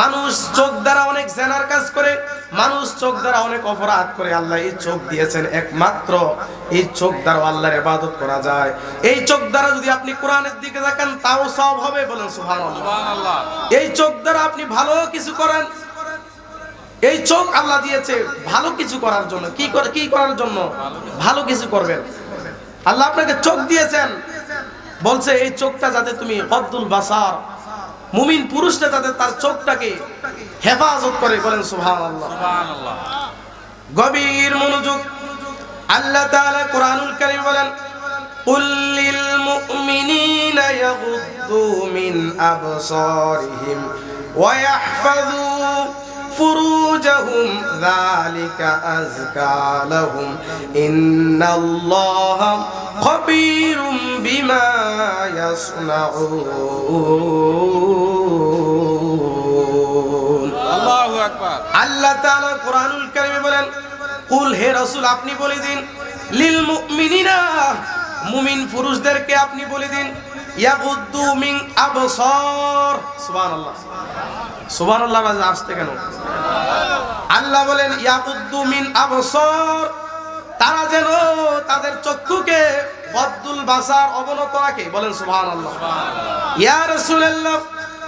মানুষ চোখ দ্বারা অনেক জেনার কাজ করে মানুষ চোখ দ্বারা অনেক অপরাধ করে। আল্লাহ এই চোখ দিয়েছেন একমাত্র। এই চোখ দ্বারা আল্লাহর ইবাদত করা যায়। এই চোখ দ্বারা যদি আপনি কোরআনের দিকে তাকান তাও সব হবে বলেন সুবহানাল্লাহ। এই চোখ দ্বারা আপনি ভালো কিছু করেন। এই চোখ আল্লাহ দিয়েছে ভালো কিছু করার জন্য। কি করে কি করার জন্য? ভালো কিছু করবেন। আল্লাহ আপনাকে চোখ দিয়েছেন। বলছে এই চোখটা যাতে তুমি হদ্দুল বাসার মুমিন পুরুষটা যাতে তার চোখটাকে হেফাজত করে বলেন সুবহানাল্লাহ গভীর মনোযোগ আল্লাহ তাআলা কোরআনুল কারীম বলেন قل للمؤمنين يغضوا من أبصارهم ويحفظوا ফুরুজাহুম যালিকা আযকা লাহুম ইন্নাল্লাহা খবীরুম বিমা ইয়াসনাউন আল্লাহু আকবার। আল্লাহ তাআলা কোরআনুল কারীমে বলেন কুল হে রাসূল আপনি বলে দিন লিল মুমিনিনা মুমিন পুরুষদেরকে আপনি বলে দিন ইয়াগুদ্দু মিন আবসার। সুবহানাল্লাহ। সুবহানাল্লাহ আওয়াজ আসতে কেন? আল্লাহ বলেন ইয়াগুদ্দু মিন আবসার। তারা যেন তাদের চক্ষুকে বদ্দুল বাসার অবনত রাখে। বলেন সুবহানাল্লাহ। ইয়া রাসূলুল্লাহ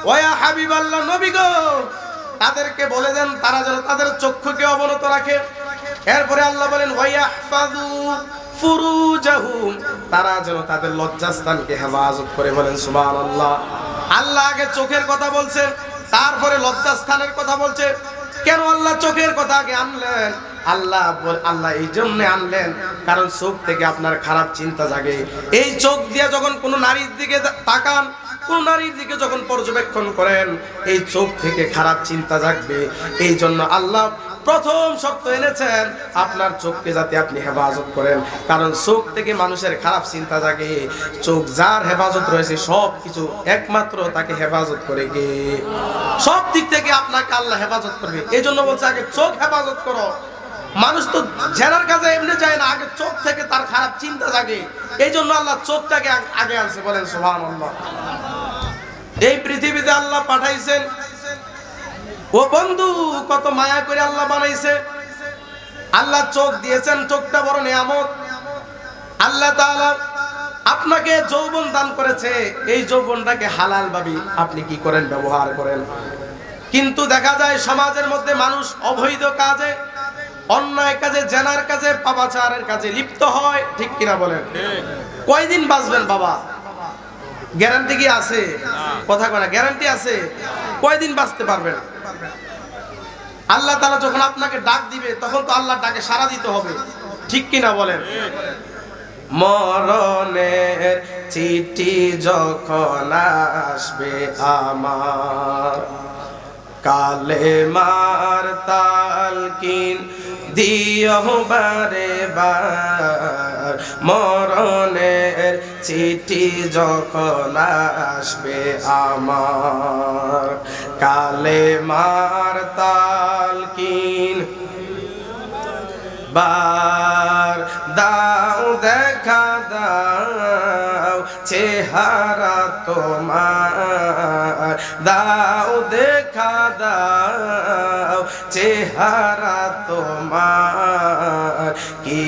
ওয়া ইয়া হাবিবাল্লাহ নবী গো! তাদেরকে বলে দেন তারা যেন তাদের চক্ষুকে অবনত রাখে। এরপরে আল্লাহ বলেন ওয়াইয়াহফাযু ফুরুজাহুম। তারা যেন তাদের লজ্জাস্থানকে হেফাজত করে বলেন সুবহানাল্লাহ। আল্লাহ আগে চোখের কথা বলছেন তারপরে লজ্জাস্থানের কথা বলছে। কেন আল্লাহ চোখের কথা আগে আনলেন? আল্লাহ আল্লাহ এই জন্য আনলেন, কারণ চোখ থেকে আপনার খারাপ চিন্তা জাগে। এই চোখ দিয়ে যখন কোনো নারীর দিকে তাকান, কোন নারীর দিকে যখন পর্যবেক্ষণ করেন, এই চোখ থেকে খারাপ চিন্তা জাগবে। এই জন্য আল্লাহ প্রথম শর্ত এনেছেন, আপনার চোখকে যাতে আপনি হেফাজত করেন। কারণ চোখ থেকে মানুষের খারাপ চিন্তা জাগে। চোখ যার হেফাজত রয়েছে, সব কিছু একমাত্র তাকে হেফাজত করে গে। সব দিক থেকে আপনাকে আল্লাহ হেফাজত করবে। এই জন্য বলছে, আগে চোখ হেফাজত করো। মানুষ তো জেনার কাজে এমনি যায় না, আগে চোখ থেকে তার খারাপ চিন্তা জাগে। এই জন্য আল্লাহ চোখটাকে আগে আনছে, বলেন সোহান এই পৃথিবীতে আল্লাহ পাঠাইছেন ও বন্ধু কত মায়া করে আল্লাহ বানাইছে। আল্লাহ চোখ দিয়েছেন চোখটা বড় নিয়ামত। আল্লাহ তাআলা আপনাকে যৌবন দান করেছে। এই যৌবনটাকে হালাল ভাবি আপনি কি করেন ব্যবহার করেন। কিন্তু দেখা যায় সমাজের মধ্যে মানুষ অবৈধ কাজে অন্যায় কাজে জেনার কাজে পাপাচারের কাজে লিপ্ত হয় ঠিক কিনা বলেন? কয়দিন বাঁচবেন বাবা? গ্যারান্টি কি আছে? কথা কয় গ্যারান্টি আছে? কয়দিন বাঁচতে পারবেন? আল্লাহ তাআলা যখন আপনাকে ডাক দিবে, তখন তো আল্লাহ ডাকে সাড়া দিতে হবে। ঠিক কিনা বলেন? মরণের চিঠি যখন আসবে আমার কালে মার তালকিন দিও বারে বার মরণের চিঠি যখন আসবে আমার কালে মার তালকিন বার দাও, দেখা দাও, চেহারা তোমার। দাও, দেখা দাও, চেহারা তোমার। কি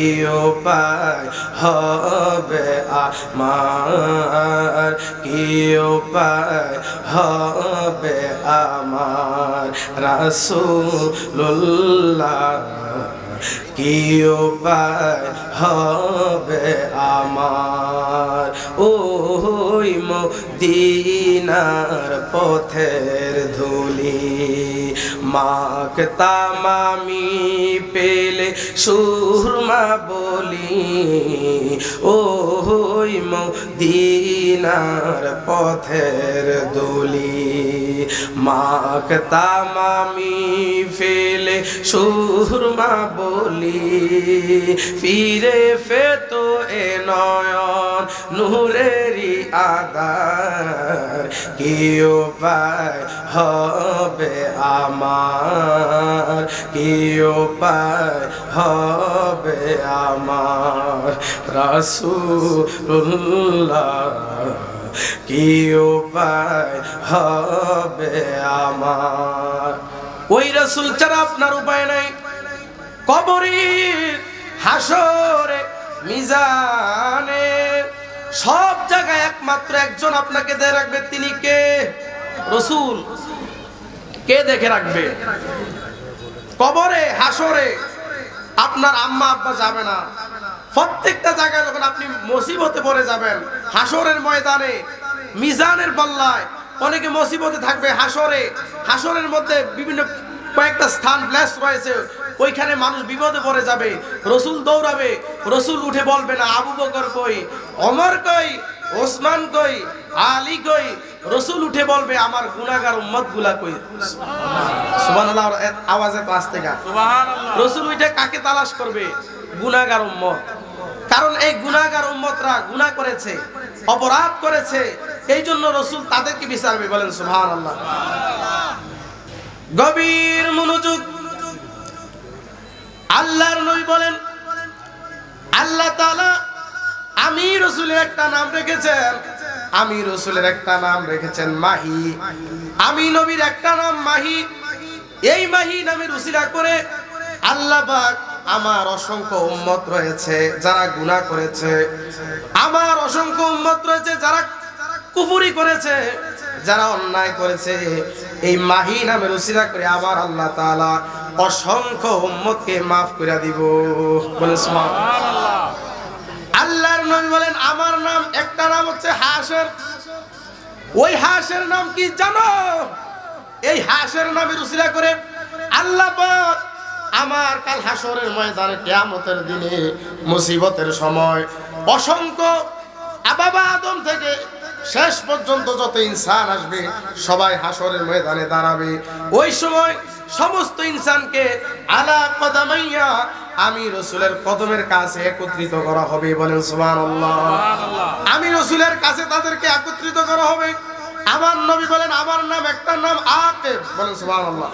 উপায় হবে আমার? কি উপায় হবে আমার রাসুল্লাহ কি উপায় হবে আমার? ওই মদিনার পথের ধুলি। মাকতাম আমি পেলে সুরমা বলি ওই মদিনার পথের দলি মাকতাম আমি ফেলে সুরমা বলি, ফিরে ফেতো এ নয়ন নূরেরি আদার কি উপায় হবে আমার কি উপায় হবে আমার, রাসূলুল্লাহ। কি উপায় হবে আমার? ওই রসুল ছাড়া আপনার উপায় নাই। কবরি হাসরে মিজানে সব জায়গায় একমাত্র একজন আপনাকে দিয়ে রাখবে। তিনি কে? রসুল। কে দেখে রাখবে? কবরে হাসরে আপনার আম্মা আব্বা যাবে না। প্রত্যেকটা জায়গায় যখন আপনি মুসিবতে পড়ে যাবেন হাসরের ময়দানে মিজানের পাল্লায় অনেকে মুসিবতে থাকবে হাসরে হাসরের মধ্যে বিভিন্ন কয়েকটা স্থান ব্লেস রয়েছে ওইখানে মানুষ বিপদে পড়ে যাবে রসুল দৌড়াবে রসুল উঠে বলবে না আবু বকর কই অমর কই ওসমান কই আলী কই রসুল উঠে বলবে আমার গুনাগার উম্মতগুলা কই? সুবহানাল্লাহ আওয়াজে তো আসতে গা। রসুল ওইটা কাকে তালাশ করবে? গুনাগার উম্মত। কারণ এই গুনাগার উম্মতরা গুনাহ করেছে, অপরাধ করেছে। এই জন্য রসুল তাদেরকে বিচারবে বলেন সুবহান আল্লাহ গভীর মনোযোগ। আল্লাহর নবী বলেন, আল্লাহ তাআলা আমি রসুলের একটা নাম রেখেছেন। আমি রসুলের একটা নাম রেখেছেন মাহি। আমি নবীর একটা নাম মাহি। এই মাহি নামের উসিলা করে আল্লাহ পাক আমার অসংখ্য উম্মত রয়েছে, যারা গুনাহ করেছে। আমার অসংখ্য উম্মত রয়েছে, যারা কুফুরি করেছে, যারা অন্যায় করেছে। এই মাহি নামের উসিলা করে আমার আল্লাহ তাআলা অসংখ্য উম্মতকে মাফ করে দিব। বলে আল্লাহর নবী বলেন, আমার নাম, একটা নাম হচ্ছে হাসের। ওই হাসের নাম কি জানো? এই হাসের নামের উসিলা করে আল্লাহ আমার কাল হাসরের ময়দানে কিয়ামতের দিনে মুসিবতের সময় অসংখ্য আবাবা আদম থেকে শেষ পর্যন্ত যত ইনসান আসবে সবাই হাসরের ময়দানে দাঁড়াবে। ওই সময় সমস্ত ইনসানকে আলা কদামাইয়া আমি রসুলের কদমের কাছে একত্রিত করা হবে বলেন সুবহানাল্লাহ। আমি রসুলের কাছে তাদেরকে একত্রিত করা হবে। আমার নবী বলেন, আমার নাম একটা নাম আকেব। বলেন সুবহানাল্লাহ।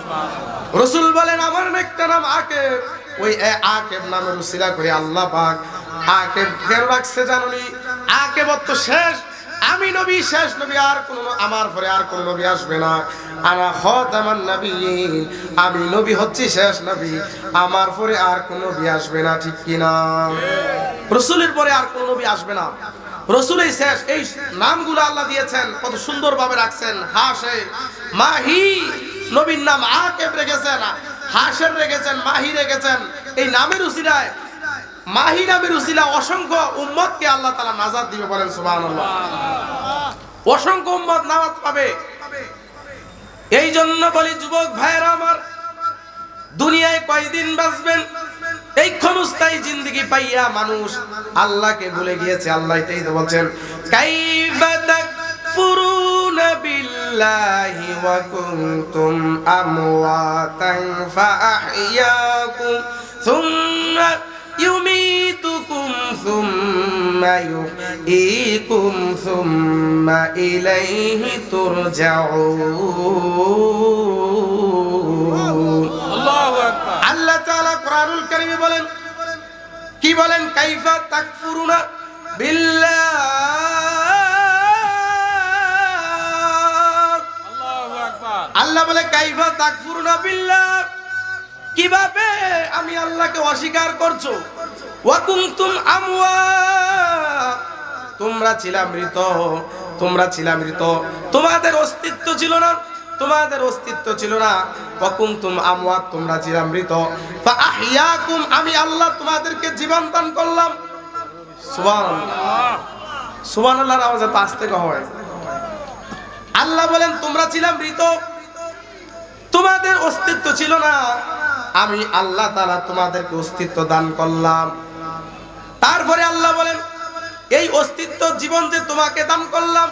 রসুল বলেন, আমার নাম একটা নাম আকেব। ওই আকেব নামের উসিলা করে আল্লাহ পাক আকেব কেন রাখছে, জানুনি? আকেব তো শেষ। আমি নবী, শেষ নবী, আর কোন আমার পরে আর কোন নবী আসবে না। আনা খাতামান নবীন, আমি নবী হচ্ছি, শেষ নবী। আমার পরে আর কোন নবী আসবে না, ঠিক কি না রসুলের পরে আর কোন নবী আসবে না। রসুলই শেষ, এই নামগুলো আল্লাহ দিয়েছেন, কত সুন্দরভাবে রাখছেন। হাসে, মাহি, নবীর নাম আকেব রেখেছেন, হাসের রেখেছেন, মাহি রেখেছেন। এই নামের উসিলায়, মাহি নামের উসিলা অসংখ্য উম্মতকে আল্লাহ তাআলা নাজাত দিবে বলেন, সুবহানাল্লাহ। অসংখ্য উম্মত নামাজ পাবে। এই জন্য বলি, যুবক ভাইয়েরা আমার, দুনিয়ায় কয়দিন বাঁচবেন? এই ক্ষণস্থায়ী জিন্দগি পাইয়া মানুষ আল্লাহকে ভুলে গিয়েছে আল্লাহ এটাই তো বলছেন কাইফা তাকফুরুনা বিল্লাহি ওয়া কুনতুম আমওয়াতান ফাআহইয়াকুম সুম্মা يميتكم ثم يحييكم ثم إليه ترجعون কোরআনুল কারীমে বলেন, কি বলেন? কাইফা তাকফুরুনা বিল্লাহ। আল্লাহ বলে, কাইফা তাকফুরুনা বিল্লাহ। কীভাবে আমি আল্লাহকে অস্বীকার করছ? ওয়াকুনতুম আমওয়া। তোমরা ছিলা মৃত, তোমরা ছিলা মৃত। তোমাদের অস্তিত্ব ছিল না। তোমাদের অস্তিত্ব ছিল না। ওয়াকুনতুম আমওয়াত, তোমরা ছিলা মৃত ফাআহইয়াকুম আমি আল্লাহ তোমাদেরকে জীবন দান করলাম হয়। আল্লাহ বলেন, তোমরা ছিলা মৃত তোমাদের অস্তিত্ব ছিল না। আমি আল্লাহ তোমাদেরকে অস্তিত্ব দান করলাম। তারপরে আল্লাহ বলেন, এই অস্তিত্ব জীবন যে তোমাকে দান করলাম,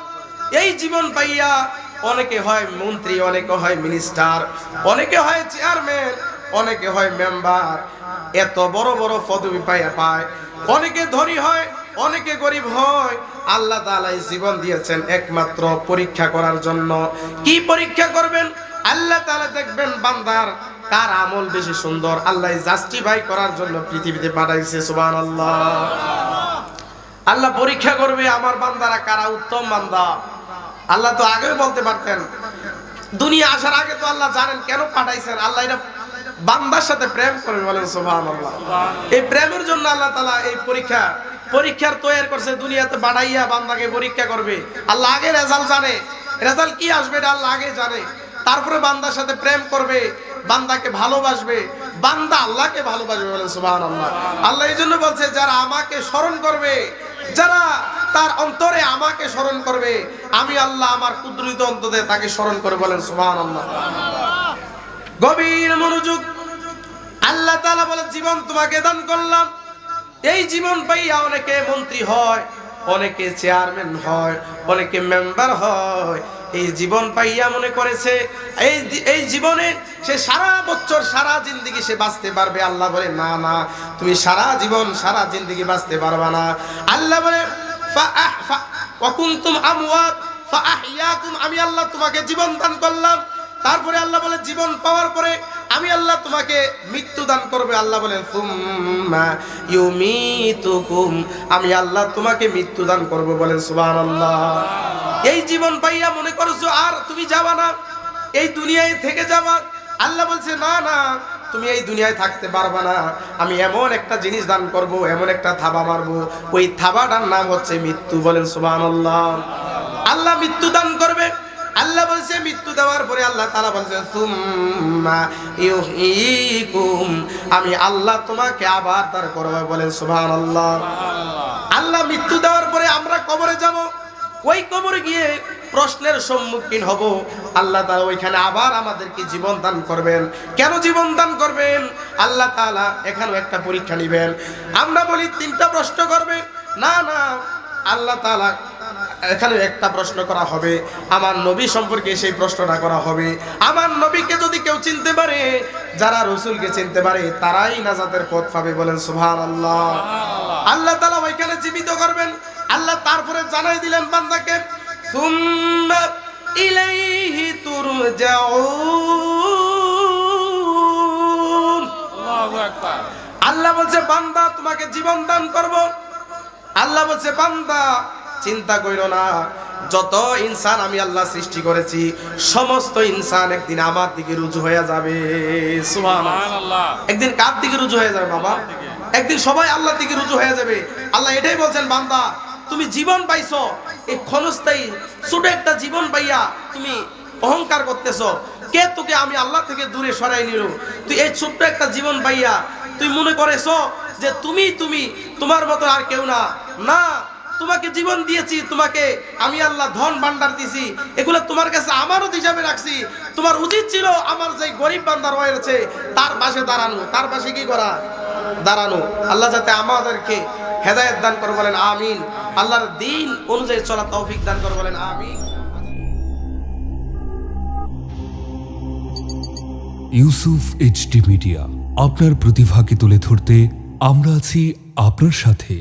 এই জীবন পাইয়া অনেকে হয় মন্ত্রী, অনেকে হয় মিনিস্টার অনেকে হয় চেয়ারম্যান অনেকে হয় মেম্বার এত বড় বড় পদবি পাইয়া পায়। অনেকে ধনী হয়, অনেকে গরিব হয়। আল্লাহ তাআলা এই জীবন দিয়েছেন একমাত্র পরীক্ষা করার জন্য। কি পরীক্ষা করবেন? আল্লাহ তাআলা দেখবেন বান্দার কার আমল বেশি সুন্দর। আল্লাহ জাস্টিফাই করার জন্য পৃথিবীতে পাঠাইছে, সুবহানাল্লাহ। আল্লাহ পরীক্ষা করবে আমার বান্দারা কারা? উত্তম বান্দা। আল্লাহ তো আগেও বলতে পারতেন, দুনিয়া আসার আগে তো আল্লাহ জানেন কেন পাঠাইছেন, আল্লাহ এটা বান্দার সাথে প্রেম করবে বলেন সোভান আল্লাহ এই প্রেমের জন্য আল্লাহ তালা এই পরীক্ষা, পরীক্ষার তৈরি করছে, দুনিয়াতে বাড়াইয়া বান্দাকে পরীক্ষা করবে। আল্লাহ আগে রেজাল্ট জানে, রেজাল্ট কি আসবে এটা আল্লাহ আগে জানে। তারপরে বান্দার সাথে প্রেম করবে, বান্দাকে ভালোবাসবে, বান্দা আল্লাহকে ভালোবাসবে বলেন সুবহান আল্লাহ আল্লাহ এই জন্য বলছে, যারা আমাকে স্মরণ করবে, যারা তার অন্তরে আমাকে স্মরণ করবে। আমি আল্লাহ আমার কুদরিত অন্তরে তাকে স্মরণ করে বলেন সুবহান আল্লাহ গভীর মনোযোগ। আল্লাহ তাআলা বলে জীবন তোমাকে দান করলাম। এই জীবন পাইয়া অনেকে মন্ত্রী হয়, অনেকে চেয়ারম্যান হয়, অনেকে মেম্বার হয়। এই জীবন পাইয়া মনে করেছে, এই এই জীবনে সে সারা বছর, সারা জিন্দগি সে বাঁচতে পারবে। আল্লাহ বলে, না না, তুমি সারা জীবন, সারা জিন্দগি বাঁচতে পারবা না। আল্লাহ বলে ওয়াকুনতুম আমওয়াত ফাআহইয়াকুম আমি আল্লাহ তোমাকে জীবন দান করলাম। তারপরে আল্লাহ বলে, জীবন পাওয়ার পরে আমি আল্লাহ তোমাকে মৃত্যু দান করবে। আল্লাহ বলেন ইউমিতুকুম, আমি আল্লাহ তোমাকে মৃত্যু দান করব বলেন সুবহানাল্লাহ। এই জীবন পাইয়া মনে করছ, আর তুমি যাবা না। এই দুনিয়ায় থেকে যাবা। আল্লাহ বলছে, না না তুমি এই দুনিয়ায় থাকতে পারবা না। আমি এমন একটা জিনিস দান করব, এমন একটা থাবা মারবো। ওই থাবাটার নাম হচ্ছে মৃত্যু, বলেন সুবহানাল্লাহ। আল্লাহ মৃত্যু দান করবে। আল্লাহ বলছে, মৃত্যু দেওয়ার পরে আল্লাহ তালা বলছে আমি আল্লাহ তোমাকে আবার তার করবে, বলেন সুবহানাল্লাহ। আল্লাহ আল্লাহ মৃত্যু দেওয়ার পরে আমরা কবরে যাব। ওই কবরে গিয়ে প্রশ্নের সম্মুখীন হব। আল্লাহ তালা ওইখানে আবার আমাদেরকে জীবন দান করবেন। কেন জীবন দান করবেন? আল্লাহ তালা এখানেও একটা পরীক্ষা নেবেন। আমরা বলি, তিনটা প্রশ্ন করবে। না না, আল্লাহ তাআলা এখানে একটা প্রশ্ন করা হবে আমার নবী সম্পর্কে সেই প্রশ্নটা করা হবে। আমার নবীকে যদি কেউ চিনতে পারে যারা রসুলকে চিনতে পারে তারাই নাজাতের পথ পাবে বলেন সুভান আল্লাহ আল্লাহ তালা ওইখানে জীবিত করবেন। আল্লাহ তারপরে জানাই দিলেন বান্দাকে ইলাইহি তুরজাউন। আল্লাহ বলছে বান্দা তোমাকে জীবন দান করব। আল্লাহ বলছে বান্দা চিন্তা কইরো না। যত ইনসান আমি আল্লাহ সৃষ্টি করেছি সমস্ত ইনসান একদিন আমার দিকে রুজু হয়ে যাবে। একদিন কার দিকে রুজু হয়ে যাবে বাবা? একদিন সবাই আল্লাহর দিকে রুজু হয়ে যাবে। আল্লাহ এটাই বলছেন বান্দা তুমি জীবন পাইছো এই ক্ষণস্থায়ী ছোট একটা জীবন পাইয়া তুমি অহংকার করতেছ। কে তোকে আমি আল্লাহ থেকে দূরে সরাই নিল তুই এই ছোট্ট একটা জীবন পাইয়া তুই মনে করেছ যে তুমি তুমি তোমার মতো আর কেউ না? না তোমাকে জীবন দিয়েছি, তোমাকে আমি আল্লাহ ধন ভান্ডার দিছি। এগুলো তোমার কাছে আমারও হিসাবে রাখছি। তোমার উচিত ছিল আমার যে গরিব বান্দার রয়েছে, তার পাশে দাঁড়ানো। তার পাশে কি করা? দাঁড়ানো। আল্লাহ যাতে আমাদেরকে হেদায়েত দান করে বলেন আমিন। আল্লাহর দিন অনুযায়ী চলা তৌফিক দান করে বলেন আমিন। ইউসুফ এইচডি মিডিয়া, আপনার প্রতিভাকে তুলে ধরতে আমরা আছি আপনার সাথে।